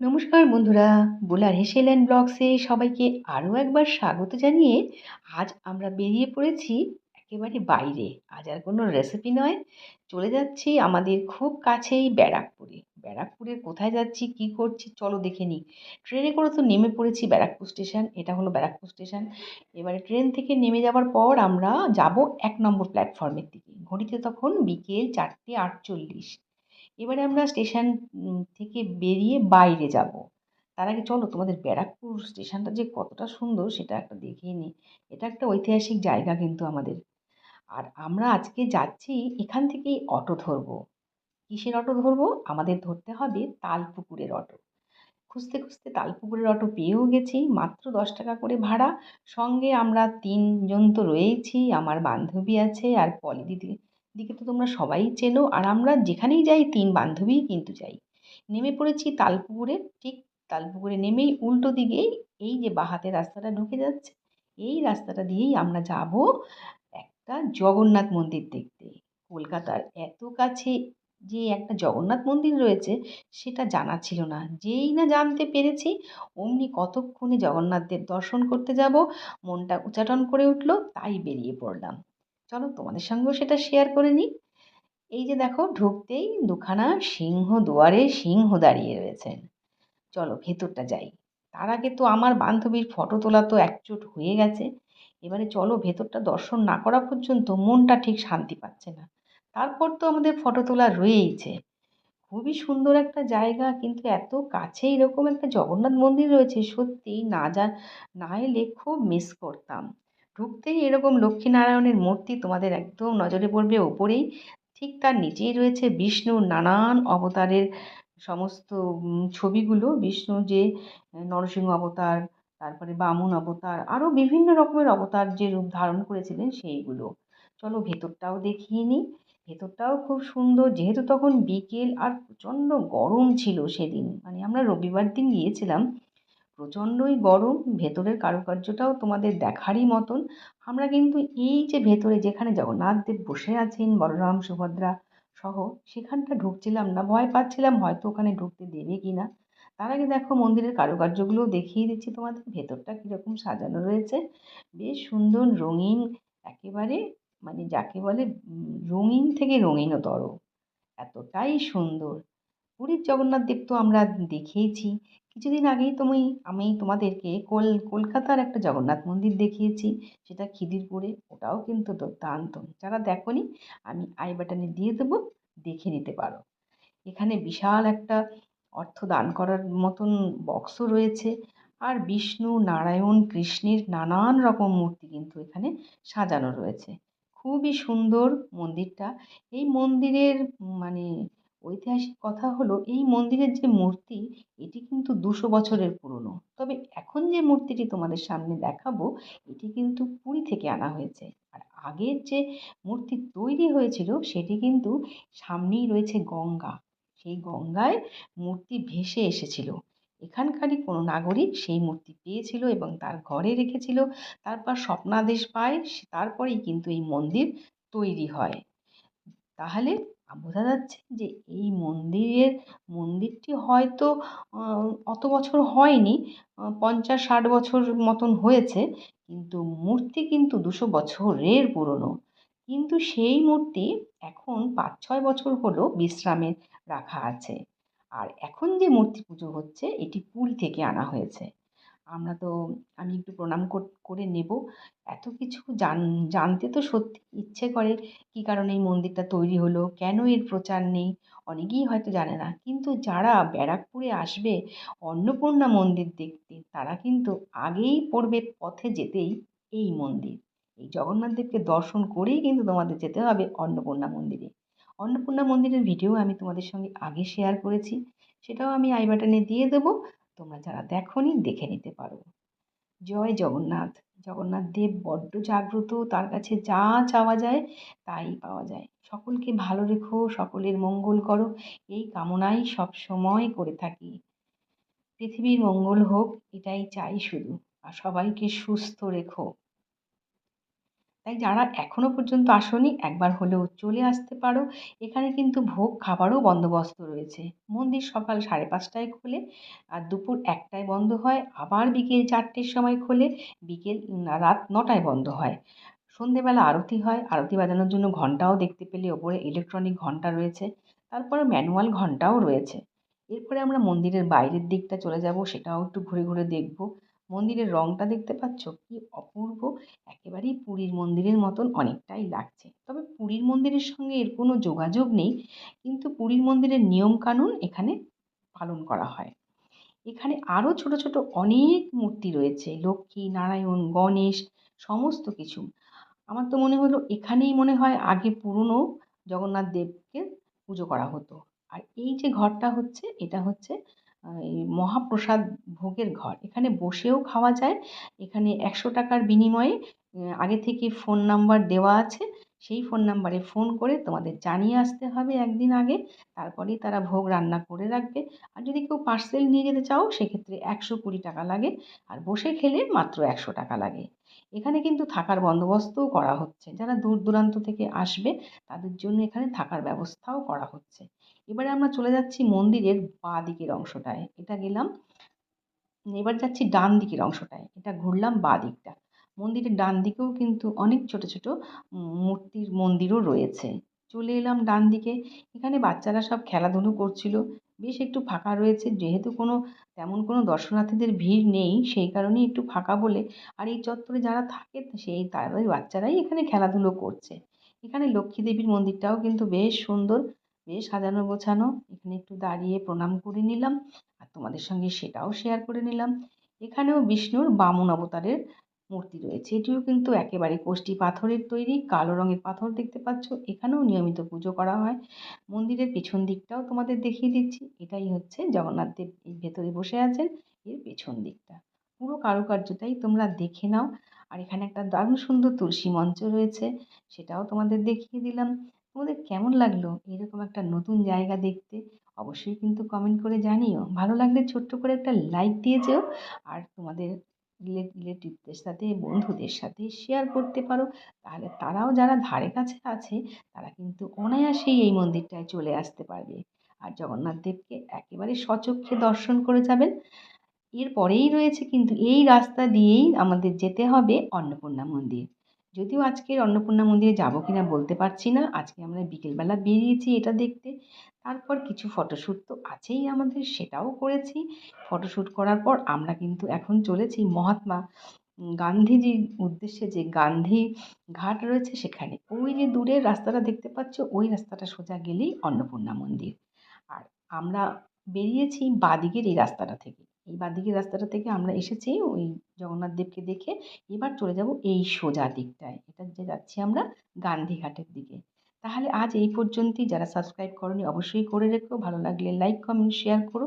নমস্কার বন্ধুরা, bowler হেসেল and ব্লগসে সবাইকে আরও একবার স্বাগত জানিয়ে আজ আমরা বেরিয়ে পড়েছি একেবারে বাইরে। আজ আর কোনো রেসিপি নয়। চলে যাচ্ছি আমাদের খুব কাছেই ব্যারাকপুরে। ব্যারাকপুরের কোথায় যাচ্ছি, কি করছি, চলো দেখে নিই। ট্রেনে করে তো নেমে পড়েছি ব্যারাকপুর স্টেশন। এটা হলো ব্যারাকপুর স্টেশন। এবারে ট্রেন থেকে নেমে যাওয়ার পর আমরা যাব এক নম্বর প্ল্যাটফর্মের দিকে। ঘড়িতে তখন বিকেল চারটে আটচল্লিশ। এবারে আমরা স্টেশন থেকে বেরিয়ে বাইরে যাব। তার আগে চলো তোমাদের ব্যারাকপুর স্টেশনটা যে কতটা সুন্দর সেটা একটা দেখিয়ে নিই এটা একটা ঐতিহাসিক জায়গা কিন্তু আমাদের। আর আমরা আজকে যাচ্ছি এখান থেকেই অটো ধরবো। কিসের অটো ধরবো? আমাদের ধরতে হবে তালপুকুরের অটো। খুঁজতে খুঁজতে তালপুকুরের অটো পেয়েও গেছি, মাত্র দশ টাকা করে ভাড়া। সঙ্গে আমরা তিনজন তো রয়েইছি আমার বান্ধবী আছে আর পলি দিদি। দিকে তো তোমরা সবাই চেনো আর আমরা যেখানেই যাই, তিন বান্ধবীই কিন্তু যাই। নেমে পড়েছি তালপুকুরে, ঠিক তালপুকুরে নেমেই উল্টো দিকেই এই যে বাহাতে রাস্তাটা ঢুকে যাচ্ছে, এই রাস্তাটা দিয়েই আমরা যাব একটা জগন্নাথ মন্দির দেখতে। কলকাতার এত কাছে যে একটা জগন্নাথ মন্দির রয়েছে, সেটা জানা ছিল না। যেই না জানতে পেরেছি, অমনি কতক্ষণে জগন্নাথদের দর্শন করতে যাব, মনটা উচাটন করে উঠল, তাই বেরিয়ে পড়লাম। চলো তোমাদের সঙ্গেও সেটা শেয়ার করে নিই। এই যে দেখো, ঢুকতেই দুখানা সিংহ দুয়ারে সিংহ দাঁড়িয়ে রয়েছেন চলো ভেতরটা যাই। তার আগে তো আমার বান্ধবীর ফটো তোলা তো একচোট হয়ে গেছে। এবারে চলো ভেতরটা দর্শন না করা পর্যন্ত মনটা ঠিক শান্তি পাচ্ছে না। তারপর তো আমাদের ফটো তোলা রয়েইছে। খুবই সুন্দর একটা জায়গা, কিন্তু এত কাছে এরকম একটা জগন্নাথ মন্দির রয়েছে সত্যি না যা, না এলে খুব মিস করতাম। ঢুকতেই এরকম লক্ষ্মীনারায়ণের মূর্তি তোমাদের একদম নজরে পড়বে ওপরেই। ঠিক তার নিচেই রয়েছে বিষ্ণুর নানান অবতারের সমস্ত ছবিগুলো। বিষ্ণু যে নরসিংহ অবতার, তারপরে বামন অবতার আরও বিভিন্ন রকমের অবতার যে রূপ ধারণ করেছিলেন সেইগুলো। চলো ভেতরটাও দেখিয়ে নিই। ভেতরটাও খুব সুন্দর। যেহেতু তখন বিকেল আর প্রচণ্ড গরম ছিল সেদিন মানে আমরা রবিবার দিন গিয়েছিলাম প্রচণ্ডই গরম, ভেতরের কারুকার্যটাও তোমাদের দেখারই মতন। আমরা কিন্তু এই যে ভেতরে যেখানে জগন্নাথদেব বসে আছেন, বলরাম, সুভদ্রা সহ, সেখানটা ঢুকছিলাম না। ভয় পাচ্ছিলাম হয়তো ওখানে ঢুকতে দেবে কি না তার আগে দেখো মন্দিরের কারুকার্যগুলোও দেখিয়ে দিচ্ছি তোমাদের। ভেতরটা কীরকম সাজানো রয়েছে। বেশ সুন্দর রঙিন, একেবারে মানে যাকে বলে রঙিন থেকে রঙিনতর। এতটাই সুন্দর। পুরীর জগন্নাথ দেব তো আমরা দেখেইছি কিছুদিন আগেই তুমি, আমি তোমাদেরকে কল, কলকাতার একটা জগন্নাথ মন্দির দেখিয়েছি। সেটা খিদিরপুরে, ওটাও কিন্তু দুর্দান্ত। যারা দেখনি, আমি আই বাটনে দিয়ে দেবো, দেখে নিতে পারো। এখানে বিশাল একটা অর্থ দান করার মতন বক্সও রয়েছে। আর বিষ্ণু, নারায়ণ, কৃষ্ণের নানান রকম মূর্তি কিন্তু এখানে সাজানো রয়েছে। খুবই সুন্দর মন্দিরটা। এই মন্দিরের মানে ঐতিহাসিক কথা হলো, এই মন্দিরের যে মূর্তি, এটি কিন্তু দুশো বছরের পুরনো। তবে এখন যে মূর্তিটি তোমাদের সামনে দেখাবো, এটি কিন্তু পুরী থেকে আনা হয়েছে। আর আগের যে মূর্তি তৈরি হয়েছিল, সেটি কিন্তু সামনেই রয়েছে গঙ্গা। সেই গঙ্গায় মূর্তি ভেসে এসেছিল। এখানকারই কোনো নাগরিক সেই মূর্তি পেয়েছিল এবং তার ঘরে রেখেছিল। তারপর স্বপ্নাদেশ পায় তারপরেই কিন্তু এই মন্দির তৈরি হয়। তাহলে বোঝা যাচ্ছে যে এই মন্দিরের, মন্দিরটি হয়তো অত বছর হয়নি পঞ্চাশ ষাট বছর মতন হয়েছে, কিন্তু মূর্তি কিন্তু দুশো বছরের পুরনো। কিন্তু সেই মূর্তি এখন পাঁচ ছয় বছর হলো বিশ্রামে রাখা আছে। আর এখন যে মূর্তি পুজো হচ্ছে, এটি পুরী থেকে আনা হয়েছে। আমরা তো, আমি একটু প্রণাম করে নেব। এত কিছু জান, জানতে তো সত্যি ইচ্ছে করে কী কারণে এই মন্দিরটা তৈরি হলো, কেন এর প্রচার নেই, অনেকেই হয়তো জানে না। কিন্তু যারা ব্যারাকপুরে আসবে, অন্নপূর্ণা মন্দির দেখতে, তারা কিন্তু আগেই পড়বে পথে যেতেই এই মন্দির। এই জগন্নাথ দেবকে দর্শন করেই কিন্তু তোমাদের যেতে হবে অন্নপূর্ণা মন্দিরে। অন্নপূর্ণা মন্দিরের ভিডিও আমি তোমাদের সঙ্গে আগে শেয়ার করেছি। সেটাও আমি আই বাটনে দিয়ে দেবো। তোমরা যারা দেখনি, দেখে নিতে পারো। জয় জগন্নাথ। জগন্নাথ দেব বড্ড জাগ্রত, তার কাছে যা চাওয়া যায় তাই পাওয়া যায়। সকলকে ভালো রেখো, সকলের মঙ্গল করো। এই কামনাই সব সময় করে থাকি। পৃথিবীর মঙ্গল হোক, এটাই চাই শুধু। আর সবাইকে সুস্থ রেখো। তাই যারা এখনও পর্যন্ত আসোনি, একবার হলেও চলে আসতে পারো। এখানে কিন্তু ভোগ, খাবারও বন্দোবস্ত রয়েছে। মন্দির সকাল সাড়ে পাঁচটায় খোলে, আর দুপুর একটায় বন্ধ হয়, আবার বিকেল চারটের সময় খোলে, বিকেল রাত নটায় বন্ধ হয়। সন্ধেবেলা আরতি হয়, আরতি বাজানোর জন্য ঘণ্টাও দেখতে পেলে ওপরে ইলেকট্রনিক ঘণ্টা রয়েছে, তারপরে ম্যানুয়াল ঘণ্টাও রয়েছে। এরপরে আমরা মন্দিরের বাইরের দিকটা চলে যাব, সেটাও একটু ঘুরে ঘুরে দেখব। মন্দিরের রঙটা দেখতে পাচ্ছ? কি অপূর্ব! একেবারেই পুরীর মন্দিরের মতন অনেকটাই লাগছে। তবে পুরীর মন্দিরের সঙ্গে এর কোনো যোগাযোগ নেই, কিন্তু পুরীর মন্দিরের নিয়মকানুন এখানে পালন করা হয়। এখানে আরও ছোট ছোট অনেক মূর্তি রয়েছে, লক্ষ্মী, নারায়ণ, গণেশ, সমস্ত কিছু। আমার তো মনে হলো এখানেই মনে হয় আগে পুরনো জগন্নাথ দেবকে পুজো করা হতো। আর এই যে ঘরটা হচ্ছে, এটা হচ্ছে এই মহাপ্রসাদ ভোগের ঘর। এখানে বসেও খাওয়া যায়। এখানে একশো টাকার বিনিময়ে আগে থেকে ফোন নাম্বার দেওয়া আছে। সেই ফোন নাম্বারে ফোন করে তোমাদের জানিয়ে আসতে হবে একদিন আগে। তারপরেই তারা ভোগ রান্না করে রাখবে। আর যদি কেউ পার্সেল নিয়ে যেতে চাও, সেক্ষেত্রে একশো কুড়ি টাকা লাগে। আর বসে খেলে মাত্র একশো টাকা লাগে। এখানে কিন্তু থাকার বন্দোবস্তও করা হচ্ছে। যারা দূর দূরান্ত থেকে আসবে, তাদের জন্য এখানে থাকার ব্যবস্থাও করা হচ্ছে। এবারে আমরা চলে যাচ্ছি মন্দিরের বাঁ দিকের অংশটায়। এটা গেলাম, এবার যাচ্ছি ডান দিকের অংশটায়। এটা ঘুরলাম বাঁ দিকটা। মন্দিরের ডান দিকেও কিন্তু অনেক ছোট ছোট মূর্তির মন্দিরও রয়েছে। চলে এলাম ডান দিকে। এখানে বাচ্চারা সব খেলাধুলো করছিল। বেশ একটু ফাঁকা রয়েছে। যেহেতু কোনো তেমন কোনো দর্শনার্থীদের ভিড় নেই, সেই কারণেই একটু ফাঁকা বলে। আর এই চত্বরে যারা থাকে, সেই তাদের বাচ্চারাই এখানে খেলাধুলো করছে। এখানে লক্ষ্মী দেবীর মন্দিরটাও কিন্তু বেশ সুন্দর, বেশ সাজানো গোছানো। এখানে একটু দাঁড়িয়ে প্রণাম করে নিলাম আর তোমাদের সঙ্গে সেটাও শেয়ার করে নিলাম। এখানেও বিষ্ণুর বামন অবতারের মূর্তি রয়েছে। এটিও কিন্তু একেবারে কোষ্টি পাথরের তৈরি। কালো রঙের পাথর দেখতে পাচ্ছ। এখানেও নিয়মিত পুজো করা হয়। মন্দিরের পিছন দিকটাও তোমাদের দেখিয়ে দিচ্ছি। এটাই হচ্ছে জগন্নাথ দেব ভেতরে বসে আছেন। এর পেছন দিকটা। পুরো কারুকার্যটাই তোমরা দেখে নাও। আর এখানে একটা দারুণ সুন্দর তুলসী মঞ্চ রয়েছে। সেটাও তোমাদের দেখিয়ে দিলাম। তোমাদের কেমন লাগল? এরকম একটা নতুন জায়গা দেখতে অবশ্যই কিন্তু কমেন্ট করে জানিও। ভালো লাগলে ছোট্ট করে একটা লাইক দিয়ে যেও। আর তোমাদের রিলেটিভদের সাথে, বন্ধুদের সাথে শেয়ার করতে পারো। তাহলে তারাও যারা ধারে কাছে আছে, তারা কিন্তু অনায়াসেই এই মন্দিরটায় চলে আসতে পারবে। আর জগন্নাথ দেবকে একেবারে সচক্ষে দর্শন করে যাবেন। এরপরেই রয়েছে কিন্তু এই রাস্তা দিয়েই আমাদের যেতে হবে অন্নপূর্ণা মন্দির। যদিও আজকের অন্নপূর্ণা মন্দিরে যাব কি না বলতে পারছি না। আজকে আমরা বিকেলবেলা বেরিয়েছি এটা দেখতে। তারপর কিছু ফটোশ্যুট তো আছেই আমাদের, সেটাও করেছি। ফটোশ্যুট করার পর আমরা কিন্তু এখন চলেছি মহাত্মা গান্ধীজির উদ্দেশ্যে যে গান্ধী ঘাট রয়েছে সেখানে। ওই যে দূরের রাস্তাটা দেখতে পাচ্ছ, ওই রাস্তাটা সোজা গেলেই অন্নপূর্ণা মন্দির। আর আমরা বেরিয়েছি বাদিকের এই রাস্তাটা থেকে। এই বাঁদিকের রাস্তাটা থেকে আমরা এসেছি ওই জগন্নাথ দেবকে দেখে এবার চলে যাব এই সোজা দিকটায়। এটা যে যাচ্ছি আমরা গান্ধীঘাটের দিকে। তাহলে আজ এই পর্যন্তই। যারা সাবস্ক্রাইব করনি অবশ্যই করে রেখো। ভালো লাগলে লাইক কমেন্ট শেয়ার করো।